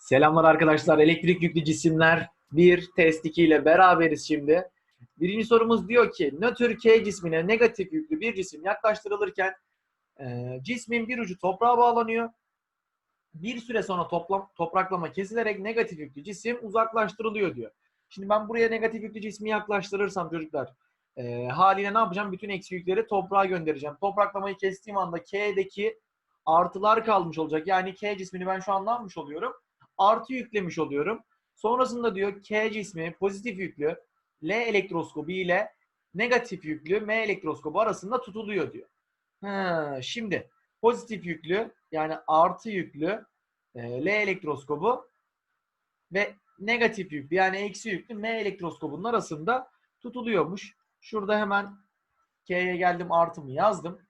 Selamlar arkadaşlar. Elektrik yüklü cisimler 1, test 2 ile beraberiz şimdi. Birinci sorumuz diyor ki nötr K cismine negatif yüklü bir cisim yaklaştırılırken e, cismin bir ucu toprağa bağlanıyor. Bir süre sonra toplam, topraklama kesilerek negatif yüklü cisim uzaklaştırılıyor diyor. Şimdi ben buraya negatif yüklü cismi yaklaştırırsam çocuklar e, haliyle ne yapacağım? Bütün eksi yükleri toprağa göndereceğim. Topraklamayı kestiğim anda K'deki artılar kalmış olacak. Yani K cismini ben şu an ne yapmış oluyorum? Artı yüklemiş oluyorum. Sonrasında diyor K cismi pozitif yüklü L elektroskobu ile negatif yüklü M elektroskobu arasında tutuluyor diyor. Ha, şimdi pozitif yüklü yani artı yüklü e, L elektroskobu ve negatif yüklü yani eksi yüklü M elektroskobunun arasında tutuluyormuş. Şurada hemen K'ye geldim artımı yazdım.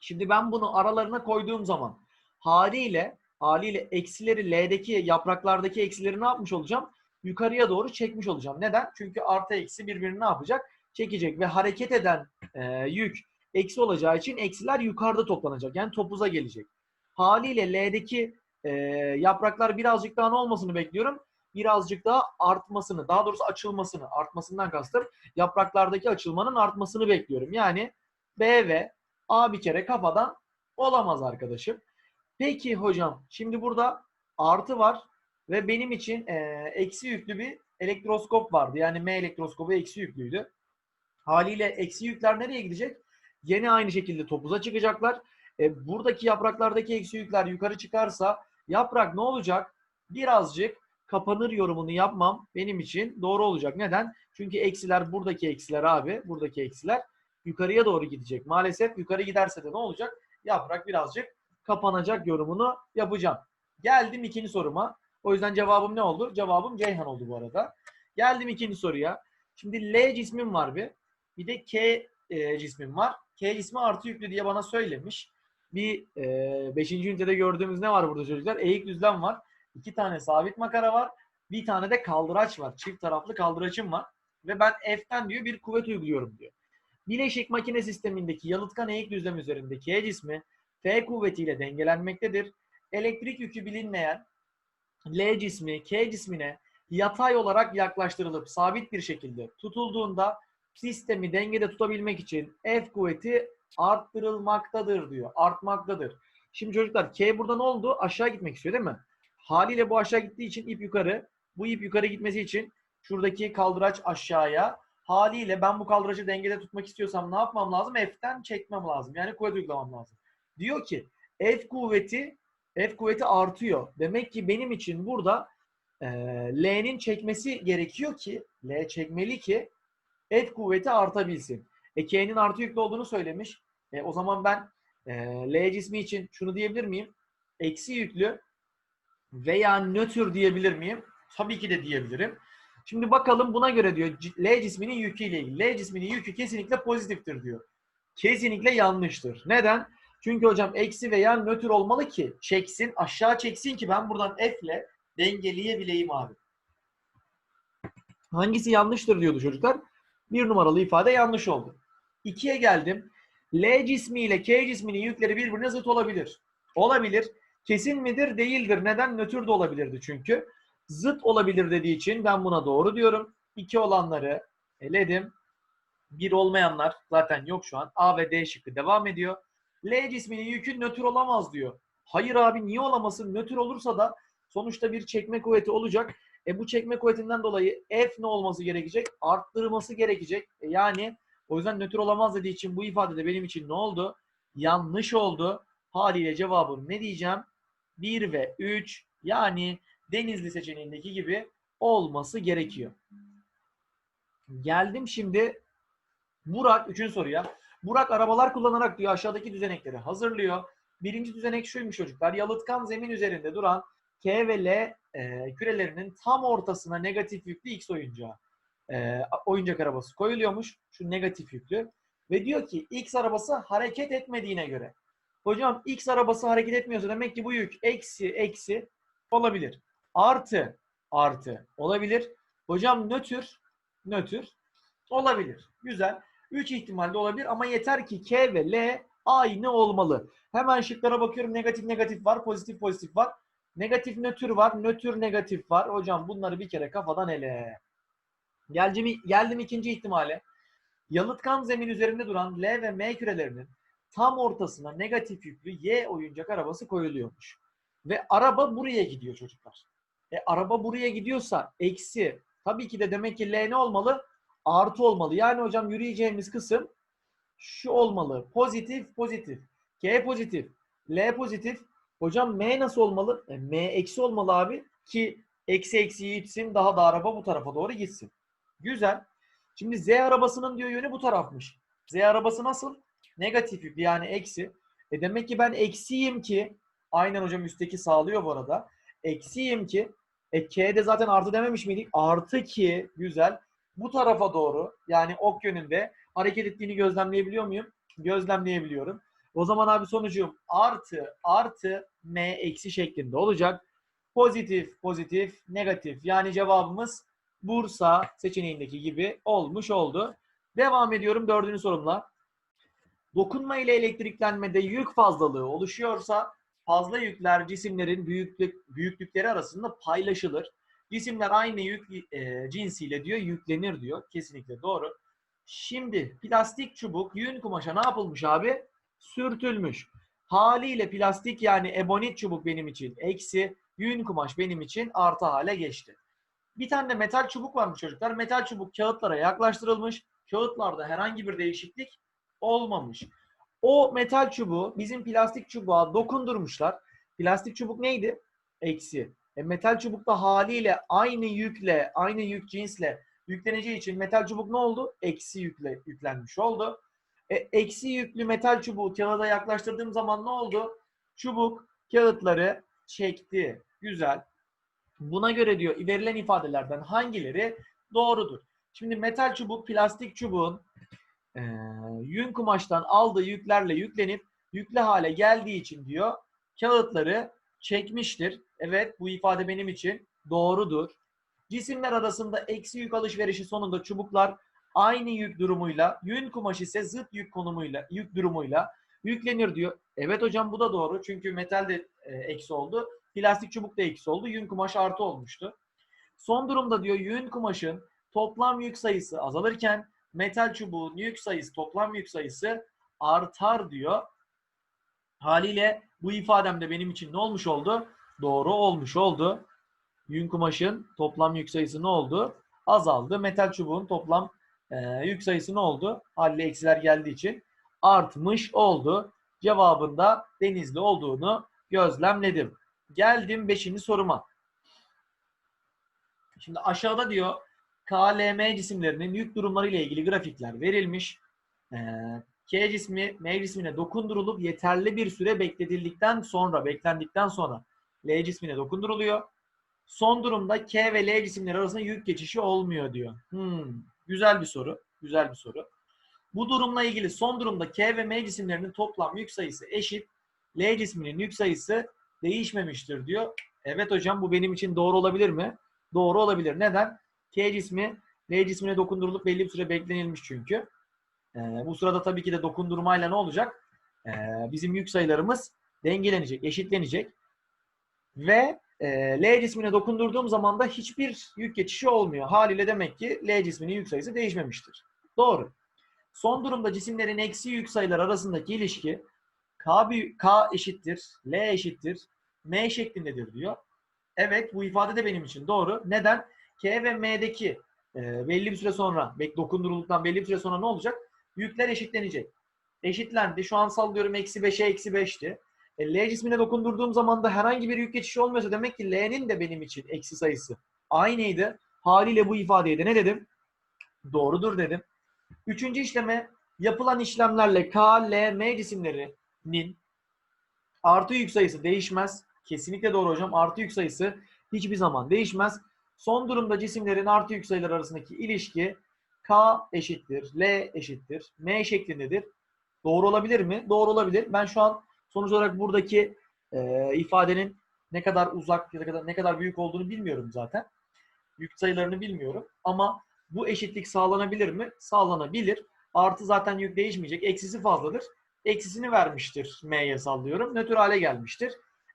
Şimdi ben bunu aralarına koyduğum zaman haliyle haliyle eksileri L'deki yapraklardaki eksileri ne yapmış olacağım? Yukarıya doğru çekmiş olacağım. Neden? Çünkü artı eksi birbirini ne yapacak? Çekecek ve hareket eden e, yük eksi olacağı için eksiler yukarıda toplanacak. Yani topuza gelecek. Haliyle L'deki e, yapraklar birazcık daha ne olmasını bekliyorum? Birazcık daha artmasını, daha doğrusu açılmasını, artmasından kastım yapraklardaki açılmanın artmasını bekliyorum. Yani B ve A bir kere kafadan olamaz arkadaşım. Peki hocam şimdi burada artı var ve benim için e, eksi yüklü bir elektroskop vardı. Yani M elektroskobu eksi yüklüydü. Haliyle eksi yükler nereye gidecek? Yine aynı şekilde topuza çıkacaklar. E, buradaki yapraklardaki eksi yükler yukarı çıkarsa yaprak ne olacak? Birazcık kapanır yorumunu yapmam benim için doğru olacak. Neden? Çünkü eksiler buradaki eksiler abi. Buradaki eksiler yukarıya doğru gidecek. Maalesef yukarı giderse de ne olacak? Yaprak birazcık kapanacak yorumunu yapacağım. Geldim ikinci soruma. O yüzden cevabım ne oldu? Cevabım Ceyhan oldu bu arada. Geldim ikinci soruya. Şimdi L cismim var bir. Bir de K e, cismim var. K cismi artı yüklü diye bana söylemiş. Bir e, beşinci ünitede gördüğümüz ne var burada çocuklar? Eğik düzlem var. İki tane sabit makara var. Bir tane de kaldıraç var. Çift taraflı kaldıraçım var. Ve ben F'ten diyor bir kuvvet uyguluyorum diyor. Bileşik makine sistemindeki yalıtkan eğik düzlem üzerindeki E cismi F kuvvetiyle dengelenmektedir. Elektrik yükü bilinmeyen L cismi K cismine yatay olarak yaklaştırılıp sabit bir şekilde tutulduğunda sistemi dengede tutabilmek için F kuvveti arttırılmaktadır diyor. Artmaktadır. Şimdi çocuklar K burada ne oldu? Aşağı gitmek istiyor değil mi? Haliyle bu aşağı gittiği için ip yukarı. Bu ip yukarı gitmesi için şuradaki kaldıraç aşağıya. Haliyle ben bu kaldıracı dengede tutmak istiyorsam ne yapmam lazım? F'ten çekmem lazım. Yani kuvvet uygulamam lazım. Diyor ki F kuvveti F kuvveti artıyor. Demek ki benim için burada e, L'nin çekmesi gerekiyor ki L çekmeli ki F kuvveti artabilsin. E K'nin artı yüklü olduğunu söylemiş. E, o zaman ben e, L cismi için şunu diyebilir miyim? Eksi yüklü veya nötr diyebilir miyim? Tabii ki de diyebilirim. Şimdi bakalım buna göre diyor L cisminin yükü ile ilgili. L cisminin yükü kesinlikle pozitiftir diyor. Kesinlikle yanlıştır. Neden? Çünkü hocam eksi veya nötr olmalı ki çeksin, aşağı çeksin ki ben buradan F ile dengeleyebileyim abi. Hangisi yanlıştır diyordu çocuklar? Bir numaralı ifade yanlış oldu. İkiye geldim. L cismi ile K cisminin yükleri birbirine zıt olabilir. Olabilir. Kesin midir? Değildir. Neden? Nötr de olabilirdi çünkü. Zıt olabilir dediği için ben buna doğru diyorum. İki olanları eledim. Bir olmayanlar zaten yok şu an. A ve D şıkkı devam ediyor. L cisminin yükü nötr olamaz diyor. Hayır abi niye olamasın? Nötr olursa da sonuçta bir çekme kuvveti olacak. E bu çekme kuvvetinden dolayı F ne olması gerekecek? Arttırması gerekecek. E yani o yüzden nötr olamaz dediği için bu ifade de benim için ne oldu? Yanlış oldu. Haliyle cevabım ne diyeceğim? 1 ve 3 yani Denizli seçeneğindeki gibi olması gerekiyor. Geldim şimdi Burak 3. soruya. Burak arabalar kullanarak diyor aşağıdaki düzenekleri hazırlıyor. Birinci düzenek şuymuş çocuklar. Yalıtkan zemin üzerinde duran K ve L e, kürelerinin tam ortasına negatif yüklü X oyuncağı. E, oyuncak arabası koyuluyormuş. Şu negatif yüklü. Ve diyor ki X arabası hareket etmediğine göre. Hocam X arabası hareket etmiyorsa demek ki bu yük eksi eksi olabilir. Artı artı olabilir. Hocam nötr nötr olabilir. Güzel. 3 ihtimalde olabilir ama yeter ki K ve L aynı olmalı. Hemen şıklara bakıyorum. Negatif negatif var, pozitif pozitif var. Negatif nötr var, nötr negatif var. Hocam bunları bir kere kafadan ele. Geldim, geldim ikinci ihtimale. Yalıtkan zemin üzerinde duran L ve M kürelerinin tam ortasına negatif yüklü Y oyuncak arabası koyuluyormuş. Ve araba buraya gidiyor çocuklar. E araba buraya gidiyorsa eksi tabii ki de demek ki L ne olmalı? Artı olmalı. Yani hocam yürüyeceğimiz kısım şu olmalı. Pozitif, pozitif. K pozitif. L pozitif. Hocam M nasıl olmalı? E, M eksi olmalı abi ki eksi eksiyi gitsin daha da araba bu tarafa doğru gitsin. Güzel. Şimdi Z arabasının diyor yönü bu tarafmış. Z arabası nasıl? Negatif yüklü yani eksi. E demek ki ben eksiyim ki aynen hocam üstteki sağlıyor bu arada. Eksiyim ki e K'de zaten artı dememiş miydik? Artı ki güzel. Bu tarafa doğru yani ok yönünde hareket ettiğini gözlemleyebiliyor muyum? Gözlemleyebiliyorum. O zaman abi sonucum artı artı m eksi şeklinde olacak. Pozitif, pozitif, negatif. Yani cevabımız Bursa seçeneğindeki gibi olmuş oldu. Devam ediyorum dördüncü sorumla. Dokunma ile elektriklenmede yük fazlalığı oluşuyorsa fazla yükler cisimlerin büyüklük, büyüklükleri arasında paylaşılır. Cisimler aynı yük e, cinsiyle diyor yüklenir diyor. Kesinlikle doğru. Şimdi plastik çubuk yün kumaşa ne yapılmış abi? Sürtülmüş. Haliyle plastik yani ebonit çubuk benim için eksi, yün kumaş benim için artı hale geçti. Bir tane de metal çubuk varmış çocuklar. Metal çubuk kağıtlara yaklaştırılmış. Kağıtlarda herhangi bir değişiklik olmamış. O metal çubuğu bizim plastik çubuğa dokundurmuşlar. Plastik çubuk neydi? Eksi. E, metal çubuk da haliyle aynı yükle, aynı yük cinsle yükleneceği için metal çubuk ne oldu? Eksi yükle yüklenmiş oldu. E, eksi yüklü metal çubuğu kağıda yaklaştırdığım zaman ne oldu? Çubuk kağıtları çekti. Güzel. Buna göre diyor verilen ifadelerden hangileri doğrudur? Şimdi metal çubuk plastik çubuğun e, yün kumaştan aldığı yüklerle yüklenip yüklü hale geldiği için diyor kağıtları çekmiştir. Evet bu ifade benim için doğrudur. Cisimler arasında eksi yük alışverişi sonunda çubuklar aynı yük durumuyla, yün kumaş ise zıt yük konumuyla, yük durumuyla yüklenir diyor. Evet hocam bu da doğru. Çünkü metal de e, eksi oldu. Plastik çubuk da eksi oldu. Yün kumaş artı olmuştu. Son durumda diyor yün kumaşın toplam yük sayısı azalırken metal çubuğun yük sayısı, toplam yük sayısı artar diyor. Haliyle bu ifadem de benim için ne olmuş oldu? Doğru olmuş oldu. Yün kumaşın toplam yük sayısı ne oldu? Azaldı. Metal çubuğun toplam e, yük sayısı ne oldu? Haliyle eksiler geldiği için artmış oldu. Cevabında denizli olduğunu gözlemledim. Geldim 5. soruma. Şimdi aşağıda diyor KLM cisimlerinin yük durumları ile ilgili grafikler verilmiş. Ee, K cismi M cismine dokundurulup yeterli bir süre bekletildikten sonra, beklendikten sonra L cismine dokunduruluyor. Son durumda K ve L cisimleri arasında yük geçişi olmuyor diyor. Hmm, güzel bir soru. Güzel bir soru. Bu durumla ilgili son durumda K ve M cisimlerinin toplam yük sayısı eşit. L cisminin yük sayısı değişmemiştir diyor. Evet hocam bu benim için doğru olabilir mi? Doğru olabilir. Neden? K cismi L cismine dokundurulup belli bir süre beklenilmiş çünkü. Ee, bu sırada tabii ki de dokundurmayla ne olacak? Ee, bizim yük sayılarımız dengelenecek, eşitlenecek. Ve e, L cismine dokundurduğum zaman da hiçbir yük geçişi olmuyor. Haliyle demek ki L cisminin yük sayısı değişmemiştir. Doğru. Son durumda cisimlerin eksi yük sayılar arasındaki ilişki K, K eşittir, L eşittir, M şeklindedir diyor. Evet bu ifade de benim için doğru. Neden? K ve M'deki e, belli bir süre sonra, dokundurulduktan belli bir süre sonra ne olacak? Yükler eşitlenecek. Eşitlendi. Şu an sallıyorum eksi 5'e eksi 5'ti. E, L cismine dokundurduğum zaman da herhangi bir yük geçişi olmuyorsa demek ki L'nin de benim için eksi sayısı aynıydı. Haliyle bu ifadeye de ne dedim? Doğrudur dedim. Üçüncü işleme yapılan işlemlerle K, L, M cisimlerinin artı yük sayısı değişmez. Kesinlikle doğru hocam. Artı yük sayısı hiçbir zaman değişmez. Son durumda cisimlerin artı yük sayıları arasındaki ilişki K eşittir, L eşittir, M şeklindedir. Doğru olabilir mi? Doğru olabilir. Ben şu an sonuç olarak buradaki e, ifadenin ne kadar uzak ya da ne kadar büyük olduğunu bilmiyorum zaten. Yük sayılarını bilmiyorum. Ama bu eşitlik sağlanabilir mi? Sağlanabilir. Artı zaten yük değişmeyecek. Eksisi fazladır. Eksisini vermiştir M'ye sallıyorum. Nötr hale gelmiştir.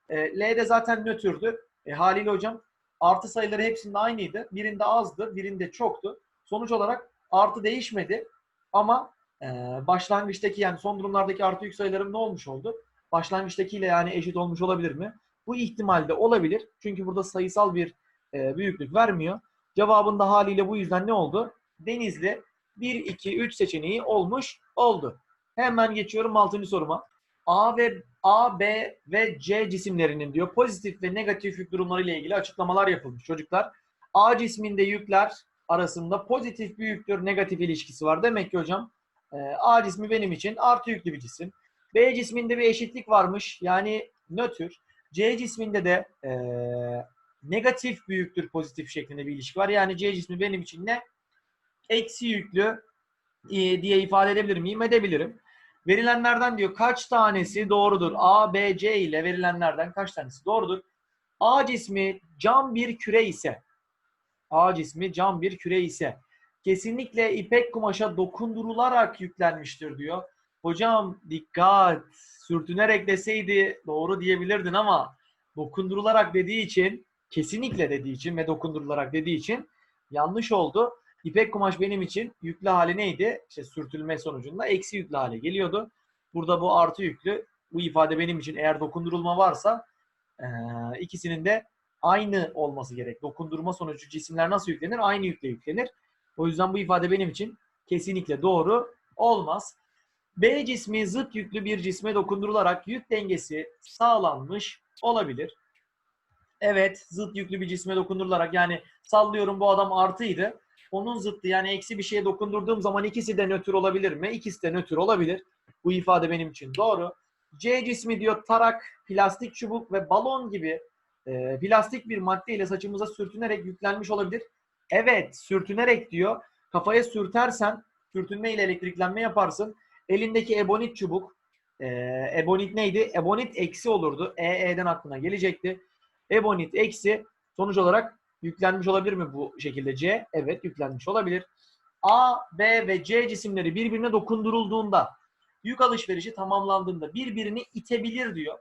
E, L de zaten nötrdü. E, haliyle hocam artı sayıları hepsinde aynıydı. Birinde azdı, birinde çoktu. Sonuç olarak artı değişmedi ama e, başlangıçtaki yani son durumlardaki artı yük sayılarım ne olmuş oldu? Başlangıçtakiyle yani eşit olmuş olabilir mi? Bu ihtimalde olabilir. Çünkü burada sayısal bir e, büyüklük vermiyor. Cevabında haliyle bu yüzden ne oldu? Denizli 1, 2, 3 seçeneği olmuş oldu. Hemen geçiyorum 6. soruma. A ve A, B ve C cisimlerinin diyor pozitif ve negatif yük durumları ile ilgili açıklamalar yapılmış çocuklar. A cisminde yükler arasında pozitif bir yüktür negatif ilişkisi var. Demek ki hocam e, A cismi benim için artı yüklü bir cisim. B cisminde bir eşitlik varmış yani nötr. C cisminde de e, negatif büyüktür pozitif şeklinde bir ilişki var. Yani C cismi benim için ne? Eksi yüklü e, diye ifade edebilir miyim? Edebilirim. Verilenlerden diyor kaç tanesi doğrudur? A, B, C ile verilenlerden kaç tanesi doğrudur? A cismi cam bir küre ise A cismi cam bir küre ise kesinlikle ipek kumaşa dokundurularak yüklenmiştir diyor. Hocam dikkat sürtünerek deseydi doğru diyebilirdin ama dokundurularak dediği için kesinlikle dediği için ve dokundurularak dediği için yanlış oldu. İpek kumaş benim için yüklü hali neydi? İşte sürtülme sonucunda eksi yüklü hale geliyordu. Burada bu artı yüklü. Bu ifade benim için eğer dokundurulma varsa ikisinin de aynı olması gerek. Dokundurma sonucu cisimler nasıl yüklenir? Aynı yükle yüklenir. O yüzden bu ifade benim için kesinlikle doğru olmaz. B cismi zıt yüklü bir cisme dokundurularak yük dengesi sağlanmış olabilir. Evet, zıt yüklü bir cisme dokundurularak yani sallıyorum bu adam artıydı. Onun zıttı yani eksi bir şeye dokundurduğum zaman ikisi de nötr olabilir mi? İkisi de nötr olabilir. Bu ifade benim için doğru. C cismi diyor tarak, plastik çubuk ve balon gibi e, plastik bir madde ile saçımıza sürtünerek yüklenmiş olabilir. Evet, sürtünerek diyor. Kafaya sürtersen, sürtünme ile elektriklenme yaparsın. Elindeki ebonit çubuk, e, ebonit neydi? Ebonit eksi olurdu. EE'den aklına gelecekti. Ebonit eksi sonuç olarak yüklenmiş olabilir mi bu şekilde C? Evet, yüklenmiş olabilir. A, B ve C cisimleri birbirine dokundurulduğunda, yük alışverişi tamamlandığında birbirini itebilir diyor.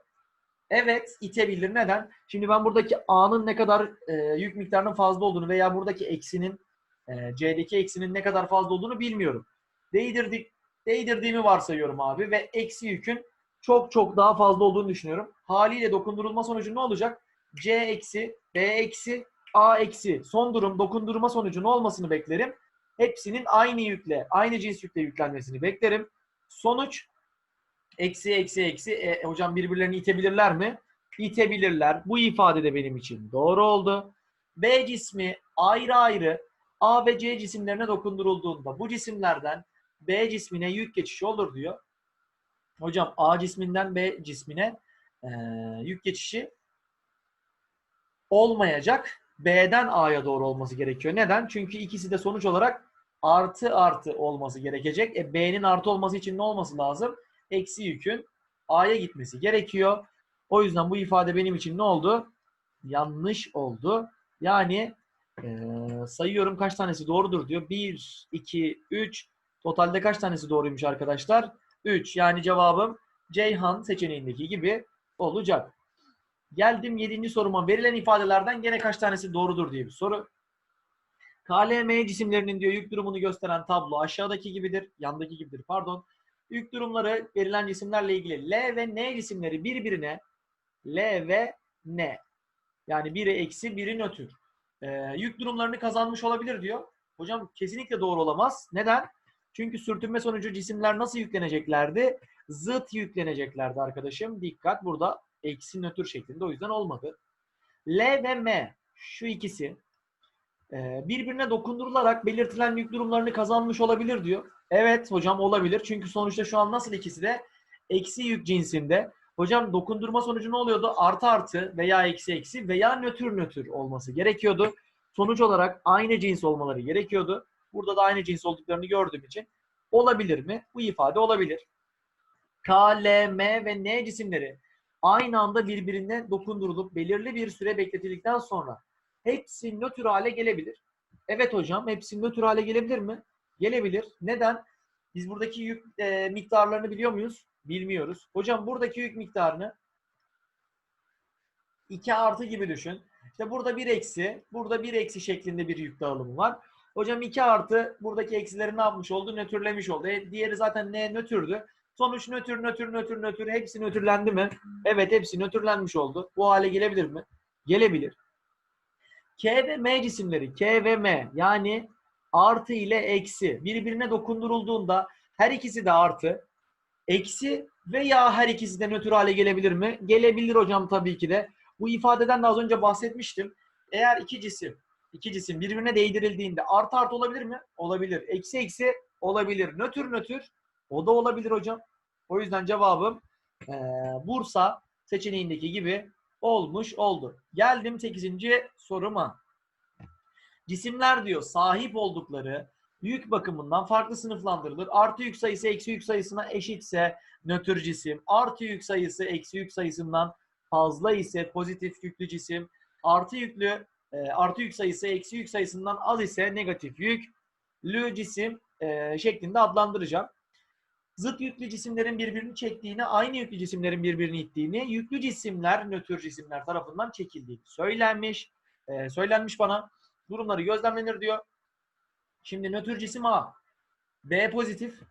Evet itebilir. Neden? Şimdi ben buradaki A'nın ne kadar e, yük miktarının fazla olduğunu veya buradaki eksinin e, C'deki eksinin ne kadar fazla olduğunu bilmiyorum. Değdirdik, değdirdiğimi varsayıyorum abi ve eksi yükün çok çok daha fazla olduğunu düşünüyorum. Haliyle dokundurulma sonucu ne olacak? C eksi, B eksi, A eksi. Son durum dokundurma sonucu ne olmasını beklerim? Hepsinin aynı yükle, aynı cins yükle yüklenmesini beklerim. Sonuç Eksi eksi eksi. E, hocam birbirlerini itebilirler mi? İtebilirler. Bu ifade de benim için doğru oldu. B cismi ayrı ayrı A ve C cisimlerine dokundurulduğunda bu cisimlerden B cismine yük geçişi olur diyor. Hocam A cisminden B cismine e, yük geçişi olmayacak. B'den A'ya doğru olması gerekiyor. Neden? Çünkü ikisi de sonuç olarak artı artı olması gerekecek. E, B'nin artı olması için ne olması lazım? Eksi yükün A'ya gitmesi gerekiyor. O yüzden bu ifade benim için ne oldu? Yanlış oldu. Yani e, sayıyorum kaç tanesi doğrudur diyor. 1, 2, 3. Totalde kaç tanesi doğruymuş arkadaşlar? 3. Yani cevabım Ceyhan seçeneğindeki gibi olacak. Geldim 7. soruma. Verilen ifadelerden gene kaç tanesi doğrudur diye bir soru. KLM cisimlerinin diyor yük durumunu gösteren tablo aşağıdaki gibidir. Yandaki gibidir pardon. Yük durumları verilen cisimlerle ilgili L ve N cisimleri birbirine L ve N. Yani biri eksi, biri nötr. Ee, yük durumlarını kazanmış olabilir diyor. Hocam kesinlikle doğru olamaz. Neden? Çünkü sürtünme sonucu cisimler nasıl yükleneceklerdi? Zıt yükleneceklerdi arkadaşım. Dikkat burada eksi nötr şeklinde o yüzden olmadı. L ve M şu ikisi e, birbirine dokundurularak belirtilen yük durumlarını kazanmış olabilir diyor. Evet hocam olabilir. Çünkü sonuçta şu an nasıl ikisi de eksi yük cinsinde. Hocam dokundurma sonucu ne oluyordu? Artı artı veya eksi eksi veya nötr nötr olması gerekiyordu. Sonuç olarak aynı cins olmaları gerekiyordu. Burada da aynı cins olduklarını gördüğüm için olabilir mi? Bu ifade olabilir. K, L, M ve N cisimleri aynı anda birbirine dokundurulup belirli bir süre bekletildikten sonra hepsi nötr hale gelebilir. Evet hocam hepsi nötr hale gelebilir mi? Gelebilir. Neden? Biz buradaki yük e, miktarlarını biliyor muyuz? Bilmiyoruz. Hocam buradaki yük miktarını 2 artı gibi düşün. İşte burada bir eksi, burada bir eksi şeklinde bir yük dağılımı var. Hocam 2 artı buradaki eksileri ne yapmış oldu? Nötrlemiş oldu. E, diğeri zaten ne nötrdü? Sonuç nötr, nötr, nötr, nötr. Hepsi nötrlendi mi? Evet hepsi nötrlenmiş oldu. Bu hale gelebilir mi? Gelebilir. K ve M cisimleri, K ve M yani artı ile eksi birbirine dokundurulduğunda her ikisi de artı, eksi veya her ikisi de nötr hale gelebilir mi? Gelebilir hocam tabii ki de. Bu ifadeden de az önce bahsetmiştim. Eğer iki cisim, iki cisim birbirine değdirildiğinde artı artı olabilir mi? Olabilir. Eksi eksi olabilir. Nötr nötr o da olabilir hocam. O yüzden cevabım eee, Bursa seçeneğindeki gibi olmuş oldu. Geldim 8. soruma. Cisimler diyor sahip oldukları yük bakımından farklı sınıflandırılır. Artı yük sayısı eksi yük sayısına eşitse nötr cisim. Artı yük sayısı eksi yük sayısından fazla ise pozitif yüklü cisim. Artı yüklü e, artı yük sayısı eksi yük sayısından az ise negatif yüklü cisim e, şeklinde adlandıracağım. Zıt yüklü cisimlerin birbirini çektiğini, aynı yüklü cisimlerin birbirini ittiğini, yüklü cisimler nötr cisimler tarafından çekildiği söylenmiş. E, söylenmiş bana. Durumları gözlemlenir diyor. Şimdi nötr cisim A. B pozitif,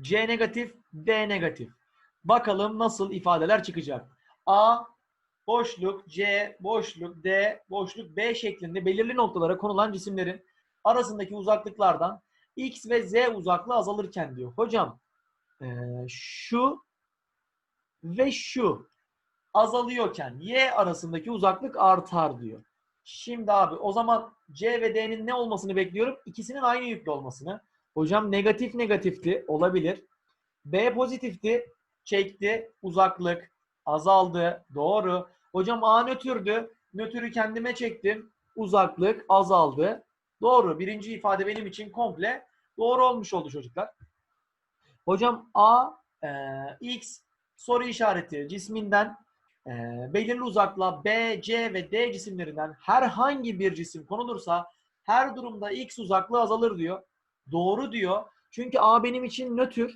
C negatif, D negatif. Bakalım nasıl ifadeler çıkacak. A boşluk, C boşluk, D boşluk, B şeklinde belirli noktalara konulan cisimlerin arasındaki uzaklıklardan X ve Z uzaklığı azalırken diyor. Hocam eee, şu ve şu azalıyorken Y arasındaki uzaklık artar diyor. Şimdi abi o zaman C ve D'nin ne olmasını bekliyorum? İkisinin aynı yüklü olmasını. Hocam negatif negatifti olabilir. B pozitifti çekti uzaklık azaldı doğru. Hocam A nötrdü nötrü kendime çektim uzaklık azaldı. Doğru. Birinci ifade benim için komple doğru olmuş oldu çocuklar. Hocam A e, X soru işareti cisminden e, belirli uzaklığa B, C ve D cisimlerinden herhangi bir cisim konulursa her durumda X uzaklığı azalır diyor. Doğru diyor. Çünkü A benim için nötr.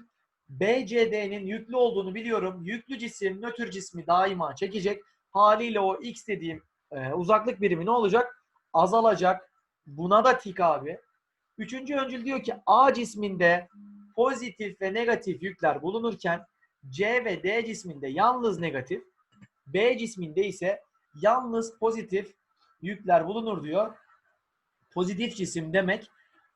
B, C, D'nin yüklü olduğunu biliyorum. Yüklü cisim nötr cismi daima çekecek. Haliyle o X dediğim e, uzaklık birimi ne olacak? Azalacak. Buna da tik abi. Üçüncü öncül diyor ki A cisminde pozitif ve negatif yükler bulunurken C ve D cisminde yalnız negatif, B cisminde ise yalnız pozitif yükler bulunur diyor. Pozitif cisim demek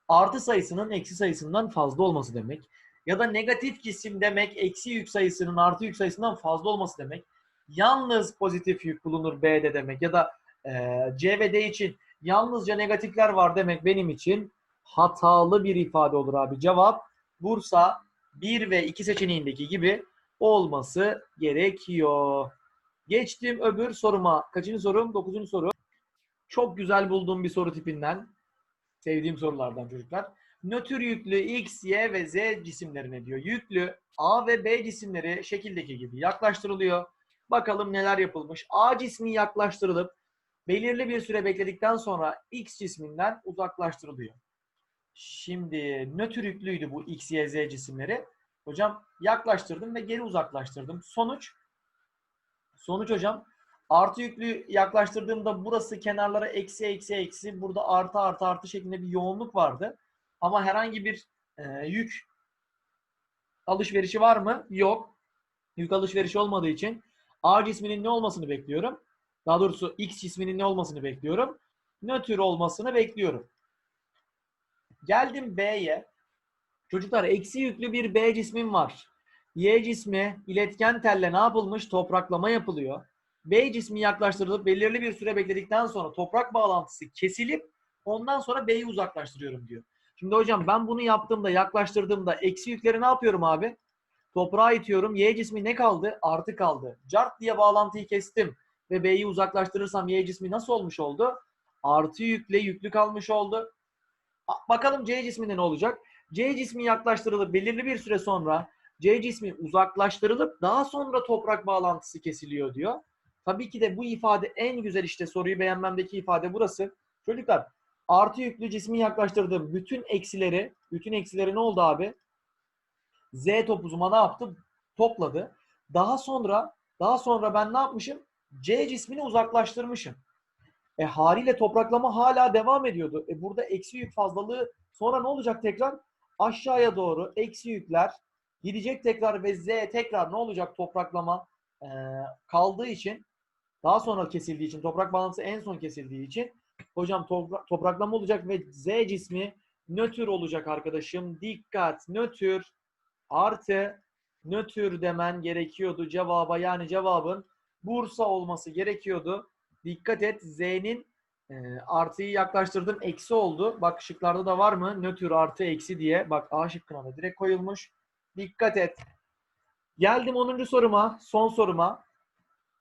artı sayısının eksi sayısından fazla olması demek. Ya da negatif cisim demek eksi yük sayısının artı yük sayısından fazla olması demek. Yalnız pozitif yük bulunur B'de demek. Ya da e, C ve D için yalnızca negatifler var demek benim için hatalı bir ifade olur abi. Cevap Bursa 1 ve 2 seçeneğindeki gibi olması gerekiyor. Geçtim öbür soruma. Kaçıncı sorum? Dokuzuncu soru. Çok güzel bulduğum bir soru tipinden. Sevdiğim sorulardan çocuklar. Nötr yüklü X, Y ve Z cisimlerine diyor. Yüklü A ve B cisimleri şekildeki gibi yaklaştırılıyor. Bakalım neler yapılmış. A cismi yaklaştırılıp belirli bir süre bekledikten sonra X cisminden uzaklaştırılıyor. Şimdi nötr yüklüydü bu X, Y, Z cisimleri. Hocam yaklaştırdım ve geri uzaklaştırdım. Sonuç sonuç hocam artı yüklü yaklaştırdığımda burası kenarlara eksi eksi eksi burada artı artı artı şeklinde bir yoğunluk vardı. Ama herhangi bir e, yük alışverişi var mı? Yok. Yük alışverişi olmadığı için A cisminin ne olmasını bekliyorum? Daha doğrusu X cisminin ne olmasını bekliyorum? Nötr olmasını bekliyorum. Geldim B'ye. Çocuklar eksi yüklü bir B cismim var. Y cismi iletken telle ne yapılmış? Topraklama yapılıyor. B cismi yaklaştırılıp belirli bir süre bekledikten sonra toprak bağlantısı kesilip ondan sonra B'yi uzaklaştırıyorum diyor. Şimdi hocam ben bunu yaptığımda yaklaştırdığımda eksi yükleri ne yapıyorum abi? Toprağa itiyorum. Y cismi ne kaldı? Artı kaldı. Cart diye bağlantıyı kestim ve B'yi uzaklaştırırsam Y cismi nasıl olmuş oldu? Artı yükle yüklü kalmış oldu. Bakalım C cisminde ne olacak? C cismi yaklaştırılıp belirli bir süre sonra C cismi uzaklaştırılıp daha sonra toprak bağlantısı kesiliyor diyor. Tabii ki de bu ifade en güzel işte soruyu beğenmemdeki ifade burası. Çocuklar artı yüklü cismi yaklaştırdığım bütün eksileri, bütün eksileri ne oldu abi? Z topuzuma ne yaptı? Topladı. Daha sonra daha sonra ben ne yapmışım? C cismini uzaklaştırmışım. E haliyle topraklama hala devam ediyordu. E burada eksi yük fazlalığı sonra ne olacak tekrar? Aşağıya doğru eksi yükler gidecek tekrar ve Z tekrar ne olacak topraklama e, kaldığı için daha sonra kesildiği için toprak bağlantısı en son kesildiği için hocam topra- topraklama olacak ve Z cismi nötr olacak arkadaşım. Dikkat nötr artı nötr demen gerekiyordu cevaba yani cevabın Bursa olması gerekiyordu. Dikkat et Z'nin e, artıyı yaklaştırdım eksi oldu. Bak şıklarda da var mı? Nötr artı eksi diye. Bak A şıkkına da direkt koyulmuş. Dikkat et. Geldim 10. soruma, son soruma.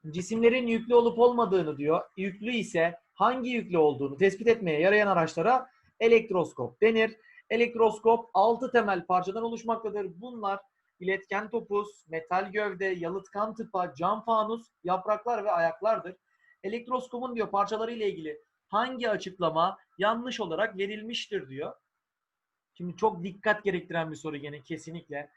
Cisimlerin yüklü olup olmadığını diyor. Yüklü ise hangi yüklü olduğunu tespit etmeye yarayan araçlara elektroskop denir. Elektroskop 6 temel parçadan oluşmaktadır. Bunlar iletken topuz, metal gövde, yalıtkan tıpa, cam fanus, yapraklar ve ayaklardır. Elektroskopun diyor parçaları ile ilgili hangi açıklama yanlış olarak verilmiştir diyor. Şimdi çok dikkat gerektiren bir soru gene kesinlikle.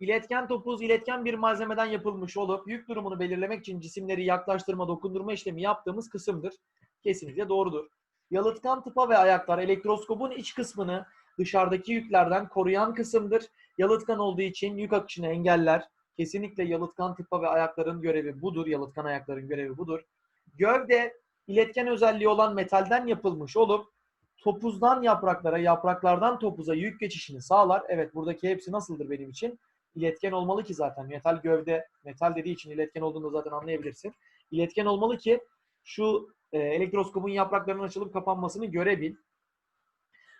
İletken topuz iletken bir malzemeden yapılmış olup yük durumunu belirlemek için cisimleri yaklaştırma, dokundurma işlemi yaptığımız kısımdır. Kesinlikle doğrudur. Yalıtkan tıpa ve ayaklar elektroskopun iç kısmını dışarıdaki yüklerden koruyan kısımdır. Yalıtkan olduğu için yük akışını engeller. Kesinlikle yalıtkan tıpa ve ayakların görevi budur. Yalıtkan ayakların görevi budur. Gövde iletken özelliği olan metalden yapılmış olup topuzdan yapraklara, yapraklardan topuza yük geçişini sağlar. Evet buradaki hepsi nasıldır benim için? İletken olmalı ki zaten. Metal gövde, metal dediği için iletken olduğunu zaten anlayabilirsin. İletken olmalı ki şu e, elektroskopun yapraklarının açılıp kapanmasını görebil.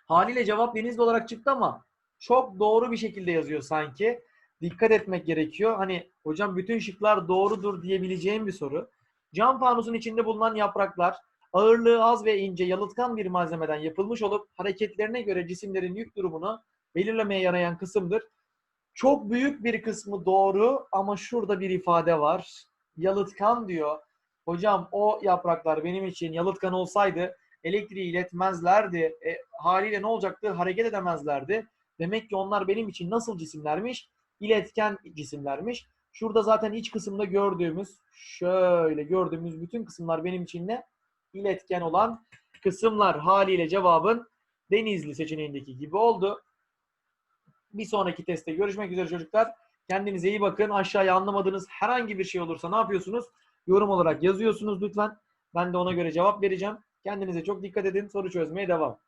Haliyle cevap denizli olarak çıktı ama çok doğru bir şekilde yazıyor sanki. Dikkat etmek gerekiyor. Hani hocam bütün şıklar doğrudur diyebileceğim bir soru. Cam fanusun içinde bulunan yapraklar ağırlığı az ve ince yalıtkan bir malzemeden yapılmış olup hareketlerine göre cisimlerin yük durumunu belirlemeye yarayan kısımdır. Çok büyük bir kısmı doğru ama şurada bir ifade var. Yalıtkan diyor. Hocam o yapraklar benim için yalıtkan olsaydı elektriği iletmezlerdi. E, haliyle ne olacaktı? Hareket edemezlerdi. Demek ki onlar benim için nasıl cisimlermiş? İletken cisimlermiş. Şurada zaten iç kısımda gördüğümüz, şöyle gördüğümüz bütün kısımlar benim için ne? İletken olan kısımlar. Haliyle cevabın Denizli seçeneğindeki gibi oldu. Bir sonraki testte görüşmek üzere çocuklar. Kendinize iyi bakın. Aşağıya anlamadığınız herhangi bir şey olursa ne yapıyorsunuz? Yorum olarak yazıyorsunuz lütfen. Ben de ona göre cevap vereceğim. Kendinize çok dikkat edin. Soru çözmeye devam.